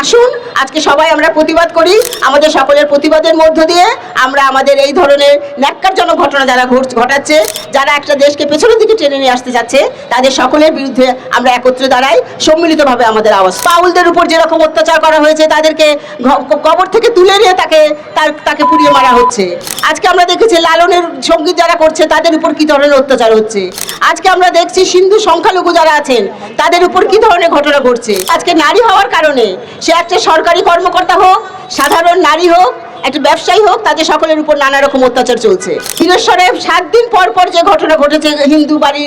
আসুন, আজকে সবাই আমরা প্রতিবাদ করি। আমাদের সকলের প্রতিবাদের মধ্য দিয়ে আমরা আমাদের এই ধরনের ন্যাক্কারজনক ঘটনা যারা ঘট- ঘটাচ্ছে, যারা একটা দেশকে পেছনের দিকে টেনে নিয়ে আসতে যাচ্ছে, তাদের সকলের বিরুদ্ধে আমরা একত্রে দাঁড়াই। সম্মিলিতভাবে আমাদের আওয়াজ। পাউলদের উপর যেরকম অত্যাচার করা হয়েছে, তাদেরকে কবর থেকে তুলে নিয়ে তাকে, তার, তাকে পুড়িয়ে মারা হচ্ছে। আজকে আমরা দেখেছি লালনের সংগীত যারা করছে, তাদের উপর কি ধরনের অত্যাচার হচ্ছে? আজকে আমরা দেখছি সিন্ধু সংখ্যালঘু যারা আছেন, তাদের উপর কি ধরনের ঘটনা ঘটছে? আজকে নারী হওয়ার কারণে সে একটা সরকারি কর্মকর্তা হোক, সাধারণ নারী হোক, একটা ব্যবসায়ী হোক, তাদের সকলের উপর নানা রকম অত্যাচার চলছে। বীরেশ্বরে সাত দিন পর পর যে ঘটনা ঘটেছে হিন্দু বাড়ি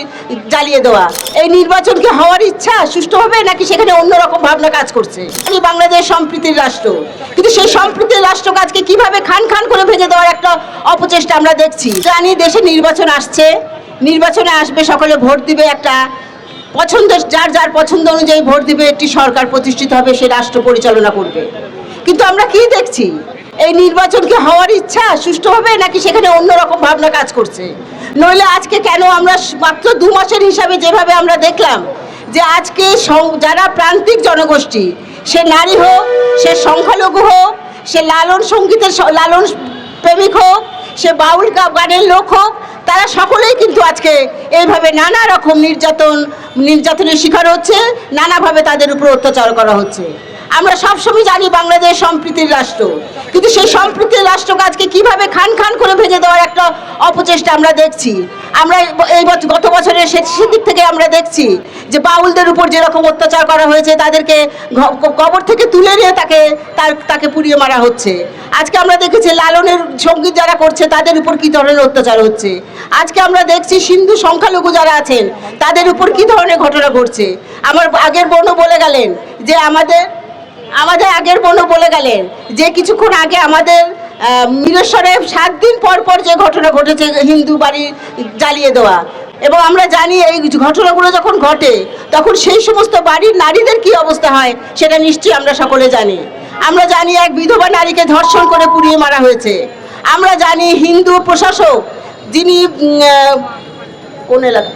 জ্বালিয়ে দেওয়া, এই নির্বাচন কি হওয়ার ইচ্ছা সুষ্ঠু হবে নাকি সেখানে অন্যরকম ভাবনা কাজ করছে? আমি বাংলাদেশ সম্প্রীতির রাষ্ট্র, কিন্তু সেই সম্প্রীতির রাষ্ট্র কাজকে কীভাবে খান খান করে ভেঙে দেওয়ার একটা অপচেষ্টা আমরা দেখছি। জানি দেশে নির্বাচন আসছে, নির্বাচনে আসবে, সকলে ভোট দিবে একটা পছন্দের যার যার পছন্দ অনুযায়ী ভোট দিবে, একটি সরকার প্রতিষ্ঠিত হবে, সে রাষ্ট্র পরিচালনা করবে। কিন্তু আমরা কি দেখছি? এই নির্বাচন কি হওয়ার ইচ্ছা সুষ্ঠু হবে, নাকি সেখানে অন্যরকম ভাবনা কাজ করছে? নইলে আজকে কেন আমরা মাত্র দু মাসের হিসাবে যেভাবে আমরা দেখলাম, যে আজকে যারা প্রান্তিক জনগোষ্ঠী, সে নারী হোক, সে সংখ্যালঘু হোক, সে লালন সঙ্গীতের লালন প্রেমিক হোক, সে বাউল গানের লোক হোক তারা সকলেই কিন্তু আজকে এইভাবে নানা রকম নির্যাতন, নির্যাতনের শিকার হচ্ছে, নানাভাবে তাদের উপর অত্যাচার করা হচ্ছে। আমরা সবসময় জানি বাংলাদেশ সম্প্রীতির রাষ্ট্র। কিন্তু সেই সম্প্রীতির রাষ্ট্রকে আজকে কীভাবে খান খান করে ভেঙে দেওয়ার একটা অপচেষ্টা আমরা দেখছি। আমরা এই- বছর গত বছরের সে- সেদিক থেকে আমরা দেখছি যে বাউলদের উপর যেরকম অত্যাচার করা হয়েছে, তাদেরকে কবর থেকে তুলে নিয়ে তাকে তার তাকে পুড়িয়ে মারা হচ্ছে। আজকে আমরা দেখেছি লালনের সংগীত যারা করছে, তাদের উপর কি ধরনের অত্যাচার হচ্ছে? আজকে আমরা দেখছি সিন্ধু সংখ্যালঘু যারা আছেন, তাদের উপর কি ধরনের ঘটনা ঘটছে? আমার আগের বোনও বলে গেলেন যে আমাদের আমাদের আগের বোনও বলে গেলেন যে কিছুক্ষণ আগে আমাদের মিরেশ্বরে সাত দিন পর পর যে ঘটনা ঘটেছে হিন্দু বাড়ি জ্বালিয়ে দেওয়া। এবং আমরা জানি এই ঘটনাগুলো যখন ঘটে, তখন সেই সমস্ত বাড়ির নারীদের কি অবস্থা হয় সেটা নিশ্চয়ই আমরা সকলে জানি। আমরা জানি এক বিধবা নারীকে ধর্ষণ করে পুড়িয়ে মারা হয়েছে। আমরা জানি হিন্দু প্রশাসক যিনি কোন এলাকা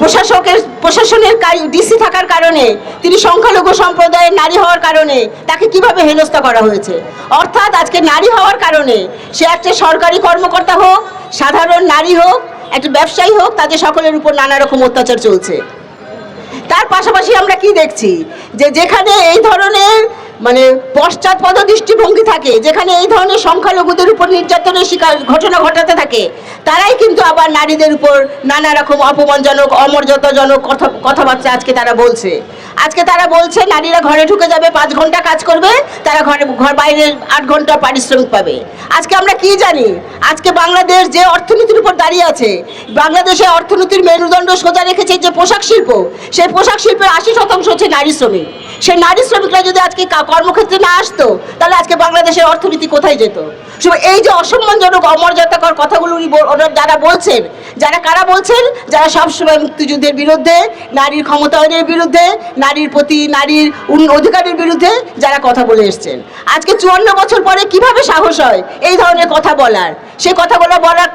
প্রশাসকের, প্রশাসনের ডিসি থাকার কারণে, তিনি সংখ্যালঘু সম্প্রদায়ের নারী হওয়ার কারণে তাকে কীভাবে হেনস্থা করা হয়েছে? অর্থাৎ আজকে নারী হওয়ার কারণে সে একটা সরকারি কর্মকর্তা হোক, সাধারণ নারী হোক, একটা ব্যবসায়ী হোক, তাদের সকলের উপর নানা রকম অত্যাচার চলছে। তার পাশাপাশি আমরা কি দেখছি? যে যেখানে এই ধরনের মানে পশ্চাৎপদ দৃষ্টিভঙ্গি থাকে, যেখানে এই ধরনের সংখ্যালঘুদের উপর নির্যাতনের শিকার ঘটনা ঘটাতে থাকে। তারাই কিন্তু আবার নারীদের উপর নানা রকম অপমানজনক, অমর্যাদাজনক কথা, কথাবার্তা আজকে তারা বলছে। আজকে তারা বলছে, নারীরা ঘরে ঢুকে যাবে, পাঁচ ঘণ্টা কাজ করবে, তারা ঘরে, ঘর বাইরে আট ঘণ্টা পারিশ্রমিক পাবে। আজকে আমরা কি জানি? আজকে বাংলাদেশ যে অর্থনীতির উপর দাঁড়িয়ে আছে বাংলাদেশের অর্থনীতির মেরুদণ্ড সোজা রেখেছে যে পোশাক শিল্প, সেই পোশাক শিল্পের আশি শতাংশ হচ্ছে নারী শ্রমিক। সেই নারী শ্রমিকরা যদি আজকে কর্মক্ষেত্রে না আসতো, তাহলে আজকে বাংলাদেশের অর্থনীতি কোথায় যেত? এই যে অসম্মানজনক অমর্যাদাকর কথাগুলো উনি যারা বলছেন, যারা কারা বলছেন? যারা সবসময় মুক্তিযুদ্ধের বিরুদ্ধে, নারীর ক্ষমতায়নের বিরুদ্ধে, নারীর প্রতি, নারীর অধিকারের বিরুদ্ধে যারা কথা বলে এসছেন। আজকে চুয়ান্ন বছর পরে কীভাবে সাহস হয় এই ধরনের কথা বলার? সে কথাগুলো বলার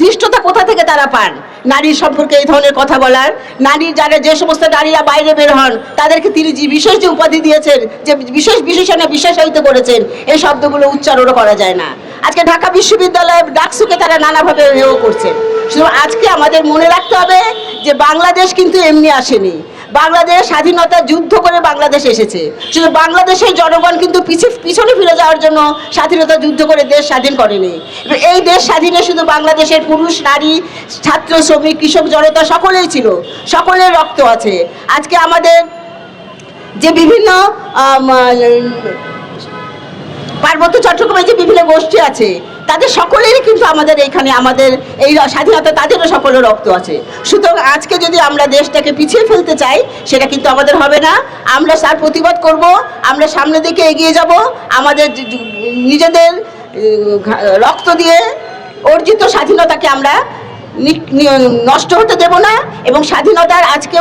ধৃষ্টতা কোথা থেকে তারা পান? নারীর সম্পর্কে এই ধরনের কথা বলার নারী যারা যে সমস্ত নারীরা বাইরে বের হন, তাদেরকে তিনি যে বিশেষ যে উপাধি দিয়েছেন, যে বিশেষ বিশেষণে বিশেষায়িত করেছেন, এই শব্দগুলো উচ্চারণও করা যায় না। আজকে ঢাকা বিশ্ববিদ্যালয়ে ডাকসুকে তারা নানাভাবে ইয়েও করছেন। শুধু আজকে আমাদের মনে রাখতে হবে যে বাংলাদেশ কিন্তু এমনি আসেনি। বাংলাদেশ স্বাধীনতা যুদ্ধ করে বাংলাদেশ এসেছে। শুধু বাংলাদেশের জনগণ কিন্তু পিছে পিছনে ফিরে যাওয়ার জন্য স্বাধীনতা যুদ্ধ করে দেশ স্বাধীন করেনি। এই দেশ স্বাধীনে শুধু বাংলাদেশের পুরুষ, নারী, ছাত্র, শ্রমিক, কৃষক, জনতা সকলেই ছিল। সকলের রক্ত আছে। আজকে আমাদের যে বিভিন্ন পার্বত্য চট্টগ্রামে যে বিভিন্ন গোষ্ঠী আছে তাদের সকলেরই কিন্তু আমাদের এখানে আমাদের এই স্বাধীনতা, তাদেরও সকলের রক্ত আছে। সুতরাং আজকে যদি আমরা দেশটাকে পিছিয়ে ফেলতে চাই, সেটা কিন্তু আমাদের হবে না। আমরা তার প্রতিবাদ করব, আমরা সামনের দিকে এগিয়ে যাব। আমাদের নিজেদের রক্ত দিয়ে অর্জিত স্বাধীনতাকে আমরা নষ্ট হতে দেব না এবং স্বাধীনতার আজকে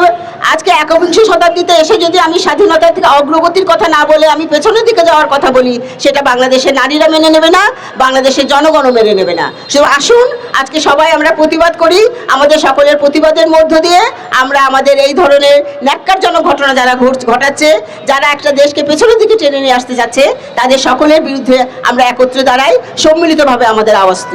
আজকে একবিংশ শতাব্দীতে এসে যদি আমি স্বাধীনতা থেকে অগ্রগতির কথা না বলে আমি পেছনের দিকে যাওয়ার কথা বলি, সেটা বাংলাদেশের নারীরা মেনে নেবে না, বাংলাদেশের জনগণও মেনে নেবে না। সো আসুন, আজকে সবাই আমরা প্রতিবাদ করি, আমাদের সকলের প্রতিবাদের মধ্য দিয়ে আমরা আমাদের এই ধরনের ন্যাক্কারজনক ঘটনা যারা ঘট- ঘটাচ্ছে, যারা একটা দেশকে পেছনের দিকে টেনে নিয়ে আসতে যাচ্ছে, তাদের সকলের বিরুদ্ধে আমরা একত্রে দাঁড়াই, সম্মিলিতভাবে আমাদের আওয়াজ